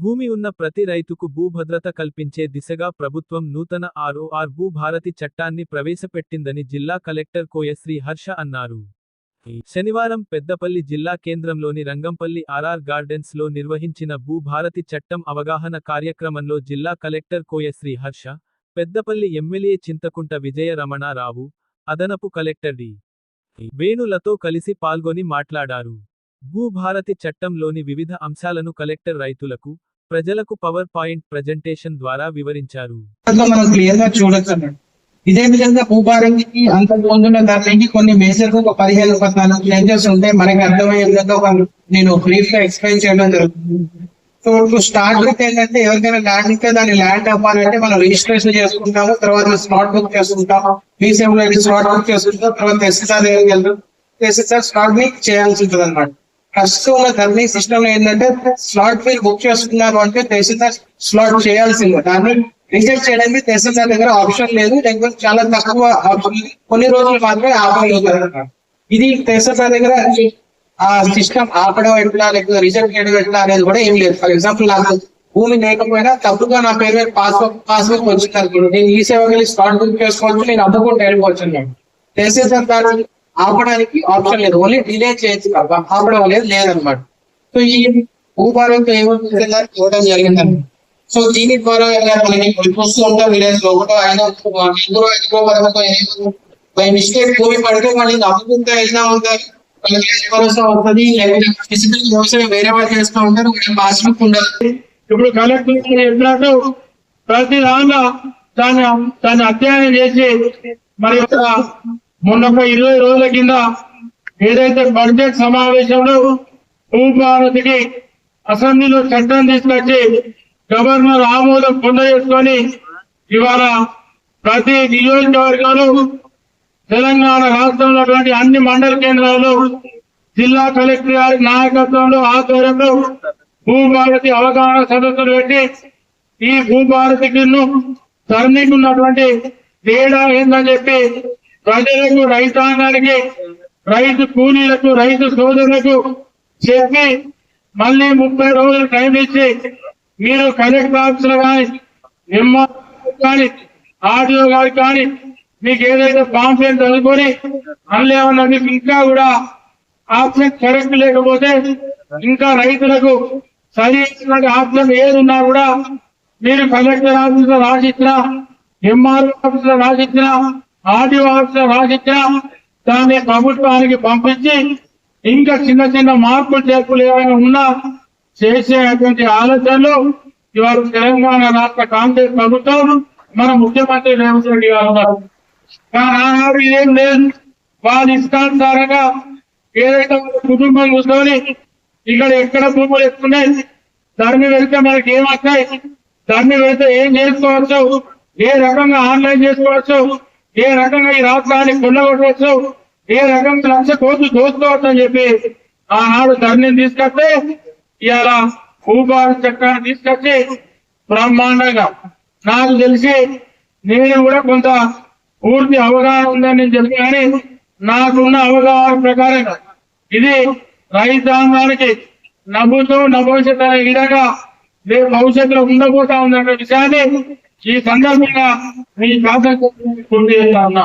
భూమి ఉన్న ప్రతి రైతుకు భూభద్రత కల్పించే దిశగా ప్రభుత్వం నూతన ఆర్ఓఆర్ భూభారతి చట్టాన్ని ప్రవేశపెట్టిందని జిల్లా కలెక్టర్ కోయశ్రీ హర్ష అన్నారు. శనివారం పెద్దపల్లి జిల్లా కేంద్రంలోని రంగంపల్లి ఆర్ఆర్ గార్డెన్స్లో నిర్వహించిన భూభారతి చట్టం అవగాహన కార్యక్రమంలో జిల్లా కలెక్టర్ కోయశ్రీ హర్ష పెద్దపల్లి ఎమ్మెల్యే చింతకుంట విజయ రమణారావు అదనపు కలెక్టర్ డి. వేణులతో కలిసి పాల్గొని మాట్లాడారు. భూభారతి చట్టంలోని వివిధ అంశాలను కలెక్టర్ రైతులకు ప్రజలకు పవర్ పాయింట్ ప్రజెంటేషన్ ద్వారా వివరించారు. మనం క్లియర్గా చూడొచ్చు ఇదే విధంగా భూభారంకి అంతకు ముందున్న దానికి కొన్ని మేజర్ ఒక పదిహేను పద్నాలుగు చేంజెస్ ఉంటాయి మనకి అర్థమయ్యే విధంగా నేను బ్రీఫ్గా ఎక్స్ప్లెయిన్ చేయడం జరుగుతుంది. సో ఇప్పుడు స్టార్ట్ బుక్ ఏంటంటే ఎవరికైనా ల్యాండ్ ఉంటే దాన్ని ల్యాండ్ అవ్వాలంటే మనం రిజిస్ట్రేషన్ చేసుకుంటాము తర్వాత స్లాట్ బుక్ చేసుకుంటాము. బీసీఎం స్లాట్ బుక్ చేసుకుంటాం తర్వాత ఎస్ఎస్ఆర్ దగ్గరికి వెళ్తాం. ఎస్ఎస్ఆర్ స్లాట్ బుక్ చేయాల్సి ఉంటుంది అనమాట ప్రస్తుతం ఉన్న ధరణి సిస్టమ్ ఏంటంటే స్లాట్ మీరు బుక్ చేసుకున్నారు అంటే తహసీల్దార్ స్లాట్ చేయాల్సిందే. దాన్ని రిజెక్ట్ చేయడానికి తహసీల్దార్ దగ్గర ఆప్షన్ లేదు లేకపోతే చాలా తక్కువ ఆప్షన్ కొన్ని రోజులు మాత్రమే ఆపగలుగుతారు ఇది తహసీల్దార్ దగ్గర ఆ సిస్టమ్ ఆపడం ఎట్లా లేకపోతే రిజెక్ట్ చేయడం ఎట్లా అనేది కూడా ఏం లేదు. ఫర్ ఎగ్జాంపుల్ నాకు భూమి లేకపోయినా తప్పుగా నా పేరు మీద పాస్బుక్ పాస్బుక్ వచ్చింది అనుకోండి నేను ఈ సేవకి స్లాట్ బుక్ చేసుకోవచ్చు నేను అమ్ముకుంటూ వెళ్ళిపోవచ్చు అన్నాడు. తహసీల్దార్ దాన్ని ఆపడానికి ఆప్షన్ లేదు. ఓన్లీ డిలే చేయొచ్చు తప్ప ఆపడం అనేది లేదనమాట సో ఈ భూభారంతో ఏమవుతుంది ఇవ్వడం జరిగిందండి. సో దీని ద్వారా ఇలా మనకి చూస్తూ ఉంటాం విలేజ్లో ఒకటో ఐదో ఎందుకో ఎందుకో బై మిస్టేక్ భూమి పడితే మళ్ళీ నమ్ముకుంటే వెళ్ళినా ఉంటారు వాళ్ళకి భరోసా అవుతుంది లేకపోతే ఫిజికల్ వ్యవసాయం వేరే వాళ్ళు చేస్తూ ఉంటారు పాస్బుక్ ఉండాలి ఇప్పుడు కలెక్టర్ గారు చెప్పినట్టు ప్రతి దానిలో దాన్ని దాన్ని అధ్యయనం చేసి మరి మొన్న ఒక ఇరవై రోజుల కింద ఏదైతే బడ్జెట్ సమావేశంలో భూభారతికి అసెంబ్లీలో చట్టం తీసుకొచ్చి గవర్నర్ ఆమోదం పొందజేసుకొని ఇవాళ ప్రతి నియోజకవర్గంలో తెలంగాణ రాష్ట్రంలో ఉన్నటువంటి అన్ని మండల కేంద్రాల్లో జిల్లా కలెక్టర్ గారి నాయకత్వంలో ఆధ్వర్యంలో భూభారతి అవగాహన సదస్సులు పెట్టి ఈ భూభారతికి ధరణికి ఉన్నటువంటి తేడా ఏందని చెప్పి ప్రజలకు రైతాంగానికి రైతు కూలీలకు రైతు సోదరులకు చెప్పి మళ్ళీ ముప్పై రోజులు టైం ఇచ్చి మీరు కలెక్టర్ ఆఫీసులు కానీ ఎంఆర్ కానీ ఆర్డీఓ గారు కానీ మీకు ఏదైతే పాంప్లెట్ చదువుకొని మళ్ళీ ఏమన్నా మీకు ఇంకా కూడా ఆప్షన్ కరెక్ట్ లేకపోతే ఇంకా రైతులకు సరి ఆప్షన్ ఏది ఉన్నా కూడా మీరు కలెక్టర్ ఆఫీస్లో రాసిచ్చినా ఎంఆర్ఓ ఆఫీస్లో రాసిచ్చినా ఆర్డీఓ ఆఫీస్లో దాన్ని ప్రభుత్వానికి పంపించి ఇంకా చిన్న చిన్న మార్పులు చేర్పులు ఏమైనా ఉన్నా చేసేటువంటి ఆలోచనలు ఇవాళ తెలంగాణ రాష్ట్ర కాంగ్రెస్ ప్రభుత్వం మన ముఖ్యమంత్రి రేవంత్ రెడ్డి గారు ఉన్నారు. కానీ ఆనాడు లేదు. వాళ్ళు ఇష్టానుసారంగా ఏదైతే కుటుంబం కూర్చొని ఇక్కడ ఎక్కడ భూములు ఎక్కున్నాయి దాన్ని వెళ్తే మనకి ఏం వస్తాయి దాన్ని వెళ్తే ఏం చేసుకోవచ్చు ఏ రకంగా ఆన్లైన్ చేసుకోవచ్చు ఏ రకంగా ఈ రాష్ట్రాన్ని కొల్లగొట్టవచ్చు ఏ రకంగా లక్ష కోట్లు దోచుకోవచ్చు అని చెప్పి ఆనాడు ధర్మిని తీసుకొస్తే ఇలా భూభారత చట్టాన్ని తీసుకొచ్చి బ్రహ్మాండంగా నాకు తెలిసి నేను కూడా కొంత పూర్తి అవగాహన ఉందని నేను చెప్పి కానీ నాకున్న అవగాహన ప్రకారంగా ఇది రైతాంగానికి నవ్వుతూ నభవిష్యత్ అనే విధంగా రేపు భవిష్యత్తులో ఉండబోతా ఉందనే విషయాన్ని ఈ సందర్భంగా మీ ఖాతా పూర్తి చేస్తా ఉన్నా.